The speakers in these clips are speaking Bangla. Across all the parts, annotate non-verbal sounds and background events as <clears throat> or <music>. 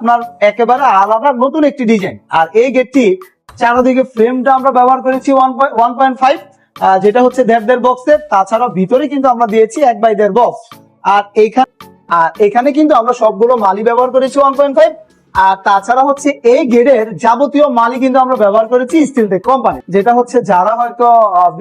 আপনার একেবারে আলাদা নতুন একটি ডিজাইন আর এই গেটটি চারদিকে ফ্রেমটা আমরা ব্যবহার করেছি ওয়ান পয়েন্ট ফাইভ যেটা হচ্ছে দেড় দেড় বক্সের তাছাড়াও ভিতরে কিন্তু আমরা দিয়েছি এক বাই দেড় বক্স আর এইখানে আর এখানে কিন্তু আমরা সবগুলো মালি ব্যবহার করেছি ওয়ান পয়েন্ট ফাইভ আর তাছাড়া হচ্ছে এই গেটের যাবতীয় মালি কিন্তু আমরা ব্যবহার করেছি স্টিল টেক কোম্পানি যেটা হচ্ছে যারা হয়তো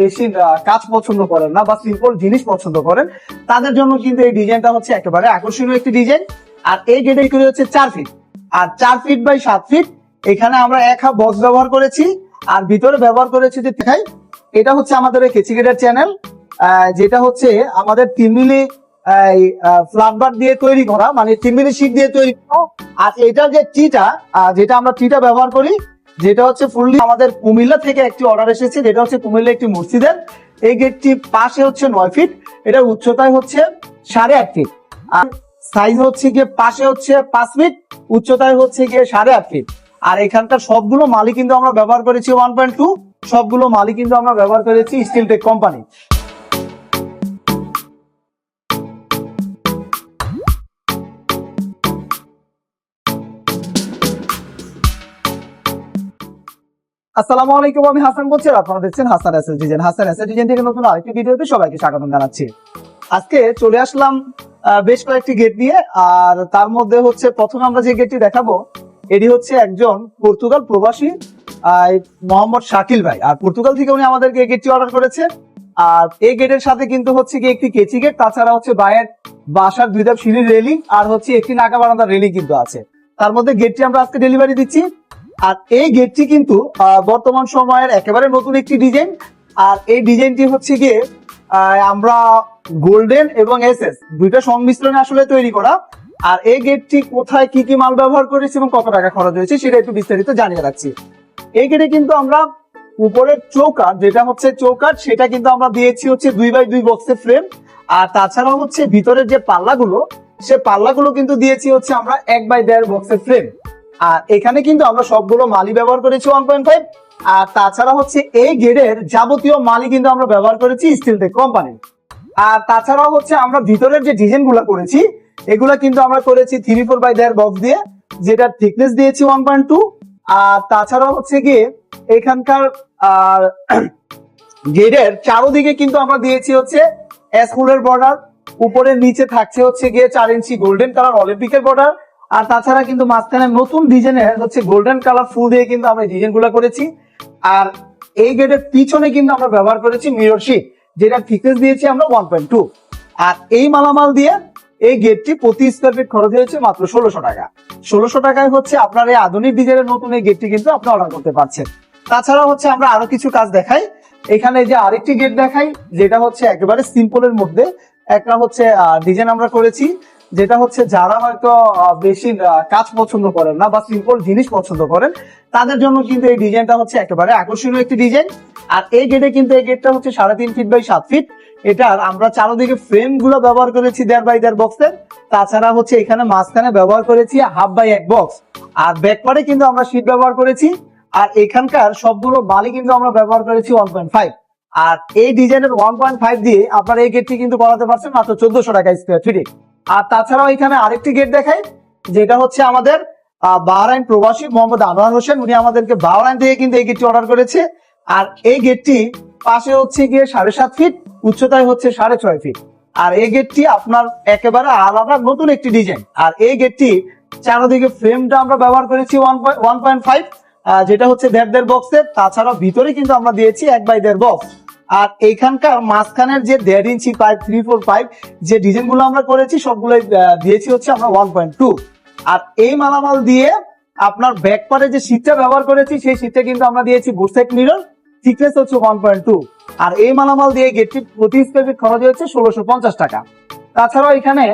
বেশি কাজ পছন্দ করেন না বা সিম্পল জিনিস পছন্দ করেন, তাদের জন্য কিন্তু এই ডিজাইনটা হচ্ছে একেবারে আকর্ষণীয় একটি ডিজাইন আর এই গেটের করে হচ্ছে চার ফিট আর চার ফিট বাই সাত ফিট এখানে আমরা এক হাফ বক্স ব্যবহার করেছি, আর ভিতরে ব্যবহার করেছি যে দেখাই, এটা হচ্ছে আমাদের এই কেচি গেটের চ্যানেল যেটা হচ্ছে আমাদের তিন মিলি ফ্ল্যাটবার দিয়ে তৈরি করা মানে তিন মিলি শীট দিয়ে তৈরি করা। আর এটার যে টিটা যেটা আমরা টিটা ব্যবহার করি, যেটা হচ্ছে ফুললি আমাদের কুমিল্লা থেকে একটি অর্ডার এসেছে, যেটা হচ্ছে কুমিল্লা একটি মসজিদের এই গেটটি পাশে হচ্ছে নয় ফিট এটা উচ্চতায় হচ্ছে সাড়ে আট ফিট আর সাইজ হচ্ছে গিয়ে পাশে হচ্ছে পাঁচ ফিট উচ্চতায় হচ্ছে গিয়ে সাড়ে আট ফিট আর এখানকার সবগুলো মালি কিন্তু আমরা ব্যবহার করেছি ওয়ান পয়েন্ট টু সবগুলো মালি কিন্তু আমরা ব্যবহার করেছি স্টিল টেক কোম্পানি আসসালামু আলাইকুম, আমি হাসান বলছি আপনারা দেখছেন Hasan SS design Hasan SS design থেকে নতুন আরেকটি ভিডিওতে সবাইকে স্বাগত জানাচ্ছি। আজকে চলে আসলাম বেশ কয়েকটি গেট নিয়ে আর তার মধ্যে হচ্ছে প্রথমে আমরা যে গেটটি দেখাবো, এটি হচ্ছে একজন পর্তুগাল প্রবাসী মোহাম্মদ শাকিল ভাই। আর পর্তুগাল থেকে উনি আমাদেরকে এই গেটটি অর্ডার করেছে। আর এই গেটের সাথে কিন্তু হচ্ছে কি একটি কেচি গেট তাছাড়া হচ্ছে বাইরের বাসার দুই ধাপ সিঁড়ির রেলিং আর হচ্ছে একটি নাকা বারান্দার রেলিং কিন্তু আছে। তার মধ্যে গেটটি আমরা আজকে ডেলিভারি দিচ্ছি। আর এই গেটটি কিন্তু বর্তমান সময়ের একেবারে নতুন একটি ডিজাইন আর এই ডিজাইনটি হচ্ছে গিয়ে আমরা গোল্ডেন এবং এসএস দুইটা সংমিশ্রণে আসলে তৈরি করা। আর এই গেটটি কোথায় কি কি মাল ব্যবহার করেছি এবং কত টাকা খরচ হয়েছে সেটা একটু বিস্তারিত জানিয়ে রাখছি। এই গেটে কিন্তু আমরা উপরের চৌকাট যেটা হচ্ছে চৌকাট সেটা কিন্তু আমরা দিয়েছি হচ্ছে দুই বাই দুই বক্সের ফ্রেম আর তাছাড়াও হচ্ছে ভিতরের যে পাল্লাগুলো, সে পাল্লাগুলো কিন্তু দিয়েছি হচ্ছে আমরা এক বাই দেড় বক্সের ফ্রেম আর এখানে কিন্তু আমরা সবগুলো মালি ব্যবহার করেছি ওয়ান পয়েন্ট ফাইভ আর তাছাড়া হচ্ছে এই গেটের যাবতীয় মালি কিন্তু আমরা ব্যবহার করেছি স্টিল টেক কোম্পানি আর তাছাড়াও হচ্ছে আমরা ভিতরের যে ডিজাইনগুলা করেছি, এগুলা কিন্তু আমরা করেছি থ্রি ফোর বাই দেড় বক্স দিয়ে, যেটা থিকনেস দিয়েছি ওয়ান পয়েন্ট টু আর তাছাড়াও হচ্ছে গিয়ে এখানকার, আর <clears throat> গেটের চারোদিকে কিন্তু আমরা দিয়েছি হচ্ছে এসকুলের বর্ডার উপরে নিচে থাকছে হচ্ছে গিয়ে চার ইঞ্চি গোল্ডেন কালার অলিম্পিকের বর্ডার আর তাছাড়া কিন্তু মাঝখানে নতুন ডিজাইনের হচ্ছে গোল্ডেন কালার ফুল দিয়ে কিন্তু আমরা ডিজাইনগুলা করেছি। আর এই গেটের পিছনে কিন্তু আমরা ব্যবহার করেছি মিরর শিট যেটা থিকনেস দিয়েছি আমরা ওয়ান পয়েন্ট টু আর এই মালামাল দিয়ে এই গেটটি প্রতি স্কোয়ার ফিট খরচ হয়েছে মাত্র ষোলোশো টাকা। ষোলোশো টাকায় হচ্ছে আপনার এই আধুনিক ডিজাইনের নতুন এই গেটটি কিন্তু আপনি অর্ডার করতে পারছেন। তাছাড়া হচ্ছে আমরা আরও কিছু কাজ দেখাই। এখানে যে আরেকটি গেট দেখাই, যেটা হচ্ছে একেবারে সিম্পলের মধ্যে। একটা হচ্ছে ডিজাইন আমরা করেছি। যেটা হচ্ছে যারা হয়তো বেশি কাজ পছন্দ করেন না বা সিম্পল জিনিস পছন্দ করেন, তাদের জন্য কিন্তু এই ডিজাইনটা হচ্ছে একেবারে আকর্ষণীয় একটি ডিজাইন। আর এই গেটে কিন্তু এই গেটটা হচ্ছে সাড়ে তিন ফিট বাই সাত ফিট এটার আমরা চারোদিকে ফ্রেমগুলো ব্যবহার করেছি দেড় বাই দেড় বক্সের তাছাড়া হচ্ছে এখানে মাঝখানে ব্যবহার করেছি হাফ বাই এক বক্স আর ব্যাকপারে কিন্তু আমরা শীট ব্যবহার করেছি। আর এখানকার সবগুলো বালি কিন্তু আমরা ব্যবহার করেছি ওয়ান পয়েন্ট ফাইভ আর এই ডিজাইনের ওয়ান পয়েন্ট ফাইভ দিয়ে আপনার এই গেটটি কিন্তু করাতে পারছেন মাত্র চোদ্দশো টাকা স্কোয়ার ফিটে আর তাছাড়াও এখানে আরেকটি গেট দেখাই, যেটা হচ্ছে আমাদের বাহরাইন প্রবাসী মোহাম্মদ আনোয়ার হোসেন, উনি আমাদেরকে বাহরাইন থেকে কিন্তু এই গেটটি অর্ডার করেছে। আর এই গেটটি পাশে হচ্ছে গিয়ে সাড়ে সাত ফিট উচ্চতায় হচ্ছে সাড়ে ছয় ফিট আর এই গেটটি আপনার একেবারে আলাদা নতুন একটি ডিজাইন আর এই গেটটি চারদিকে ফ্রেমটা আমরা ব্যবহার করেছি ওয়ান পয়েন্ট ফাইভ যেটা হচ্ছে দেড় দেড় বক্সের তাছাড়া ভিতরে কিন্তু আমরা দিয়েছি এক বাই দেড় বক্স আর এইখানকার মাঝখানের যে দেড় inch pipe three four pipe যে ডিজাইনগুলো আমরা করেছি সবগুলো দিয়েছি হচ্ছে আমরা ওয়ান পয়েন্ট টু আর এই মালামাল দিয়ে আপনার ব্যাক পারে যে শীটটা ব্যবহার করেছি, সেই শীটটা কিন্তু আমরা দিয়েছি বুসেক মিরর থিকনেস হচ্ছে ওয়ান পয়েন্ট টু আর এই মালামাল দিয়ে গেটটি প্রতি স্কোয়ার খরচ হচ্ছে ষোলোশো পঞ্চাশ টাকা। তাছাড়াও এখানে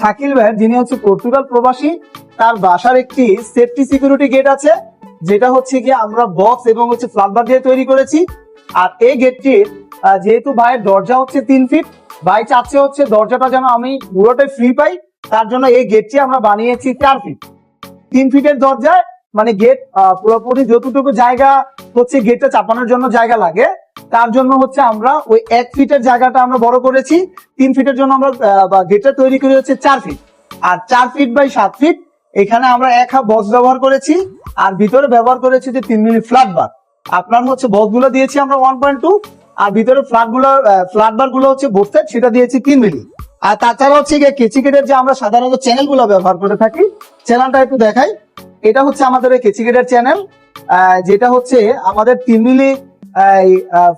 শাকিল ভাই, যিনি হচ্ছে পর্তুগাল প্রবাসী, তার বাসার একটি সেফটি সিকিউরিটি গেট আছে। যেটা হচ্ছে গিয়ে আমরা বক্স এবং হচ্ছে ফ্লাটবার দিয়ে তৈরি করেছি। আর এই গেটটি যেহেতু ভাইয়ের দরজা হচ্ছে তিন ফিট ভাই চাচ্ছে হচ্ছে দরজাটা যেন আমি পুরোটাই ফ্রি পাই, তার জন্য এই গেটটি আমরা বানিয়েছি চার ফিট তিন ফিটের দরজায় মানে গেট পুরোপুরি যতটুকু জায়গা হচ্ছে গেটটা চাপানোর জন্য জায়গা লাগে, তার জন্য হচ্ছে আমরা ওই এক ফিটের জায়গাটা আমরা বড় করেছি। তিন ফিটের জন্য আমরা গেটটা তৈরি করে হচ্ছে চার ফিট আর চার ফিট বাই সাত ফিট এখানে আমরা এক হাফ বক্স ব্যবহার করেছি, আর ভিতরে ব্যবহার করেছি যে তিন মিলি ফ্ল্যাট বার আপনার হচ্ছে বক্সগুলো দিয়েছি আমরা ওয়ান পয়েন্ট টু আর ভিতরে ফ্ল্যাটগুলো ফ্ল্যাট বারগুলো হচ্ছে বোর্ড সেটা দিয়েছি তিন মিলি আর তাছাড়া হচ্ছে গিয়ে কেচিকেটের যে আমরা সাধারণত চ্যানেলগুলো ব্যবহার করে থাকি চ্যানেলটা একটু দেখাই। এটা হচ্ছে আমাদের কেচিকেটের চ্যানেল যেটা হচ্ছে আমাদের তিন মিলি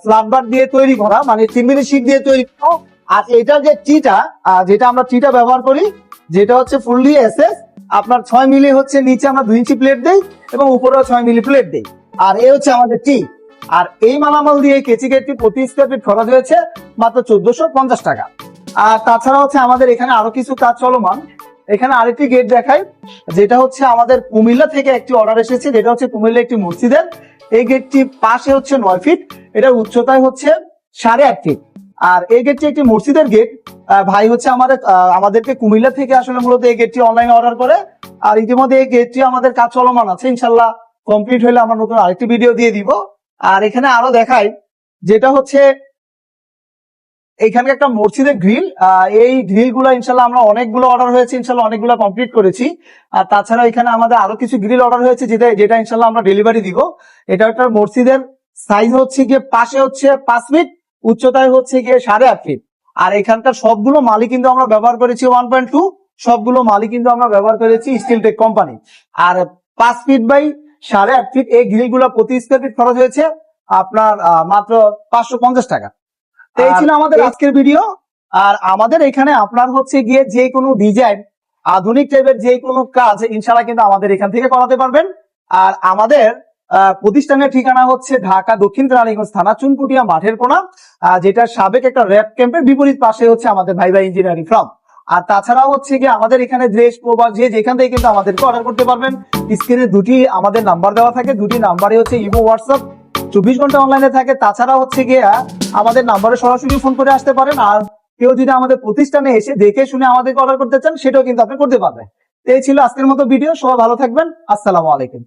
ফ্ল্যাট বার দিয়ে তৈরি করা মানে তিন মিলি শিট দিয়ে তৈরি করা। আর এটার যে টিটা যেটা আমরা টিটা ব্যবহার করি, যেটা হচ্ছে ফুললি এসএস আপনার ছয় মিলি হচ্ছে নিচে আমরা দুই ইঞ্চি প্লেট দেই এবং উপরেও ছয় মিলি প্লেট দেই। আর এই হচ্ছে আমাদের টি। আর এই মালামাল দিয়ে কেচি গেটটি প্রতি স্কোয়ার ফিট খরচ হয়েছে মাত্র চোদ্দশো পঞ্চাশ টাকা। আর তাছাড়া হচ্ছে আমাদের এখানে আরও কিছু কাজ চলমান। এখানে আরেকটি গেট দেখাই, যেটা হচ্ছে আমাদের কুমিল্লা থেকে একটি অর্ডার এসেছে, যেটা হচ্ছে কুমিল্লা একটি মসজিদের। এই গেটটি পাশে হচ্ছে নয় ফিট এটার উচ্চতায় হচ্ছে সাড়ে আট ফিট আর এই গেটটি একটি মসজিদের গেট ভাই হচ্ছে আমাদের আমাদেরকে কুমিল্লা থেকে আসলে মূলত এই গেটটি অনলাইনে অর্ডার করে। আর ইতিমধ্যে এই গেটটি আমাদের কাজ চলমান আছে। ইনশাল্লাহ কমপ্লিট হলে আমরা নতুন আরেকটি ভিডিও দিয়ে দিব। আর এখানে আরও দেখাই, যেটা হচ্ছে এখানে একটা মসজিদের গ্রিল এই গ্রিলগুলো ইনশাল্লাহ আমরা অনেকগুলো অর্ডার হয়েছে, ইনশাল্লাহ অনেকগুলো কমপ্লিট করেছি। আর তাছাড়া এখানে আমাদের আরও কিছু গ্রিল অর্ডার হয়েছে, যেটা যেটা ইনশাল্লাহ আমরা ডেলিভারি দিব। এটা একটা মসজিদের সাইজ হচ্ছে গিয়ে পাশে হচ্ছে পাঁচ ফিট উচ্চতায় হচ্ছে গিয়ে সাড়ে আট ফিট আর এখানকার সবগুলো মালই কিন্তু আমরা ব্যবহার করেছি ওয়ান পয়েন্ট টু সবগুলো মালই কিন্তু আমরা ব্যবহার করেছি স্টিল টেক কোম্পানি আর পাঁচ ফিট বাই সাড়ে আট ফিট এই গ্রিলগুলো প্রতি স্কোয়ার ফিট খরচ হয়েছে আপনার মাত্র পাঁচশো পঞ্চাশ টাকা। তো এই ছিল আমাদের আজকের ভিডিও আর আমাদের এখানে আপনার হচ্ছে গিয়ে যে কোনো ডিজাইন আধুনিক টাইপের যে কোনো কাজ ইনশাল্লাহ কিন্তু আমাদের এখান থেকে করাতে পারবেন। আর আমাদের প্রতিষ্ঠানের ঠিকানা হচ্ছে ঢাকা দক্ষিণ রানীগঞ্জ থানা চুনকুটিয়া মাঠের কোনা। যেটা সাবেক একটা র্যাপ ক্যাম্পের বিপরীত পাশে হচ্ছে আমাদের ভাই ভাই ইঞ্জিনিয়ারিং ফার্ম আর তাছাড়াও হচ্ছে কি আমাদের এখানে দেশ প্রবাস, যে যেখান থেকে কিন্তু আমাদেরকে অর্ডার করতে পারবেন স্ক্রিনে দুটি আমাদের নাম্বার দেওয়া থাকে, দুটি নাম্বারে হচ্ছে ইমো হোয়াটসঅ্যাপ চব্বিশ ঘণ্টা অনলাইনে থাকে। তাছাড়া হচ্ছে গিয়ে আমাদের নাম্বারে সরাসরি ফোন করে আসতে পারেন। আর কেউ যদি আমাদের প্রতিষ্ঠানে এসে দেখে শুনে আমাদেরকে অর্ডার করতে চান, সেটাও কিন্তু আপনি করতে পারবেন। এই ছিল আজকের মতো ভিডিও সবাই ভালো থাকবেন। আসসালামু আলাইকুম।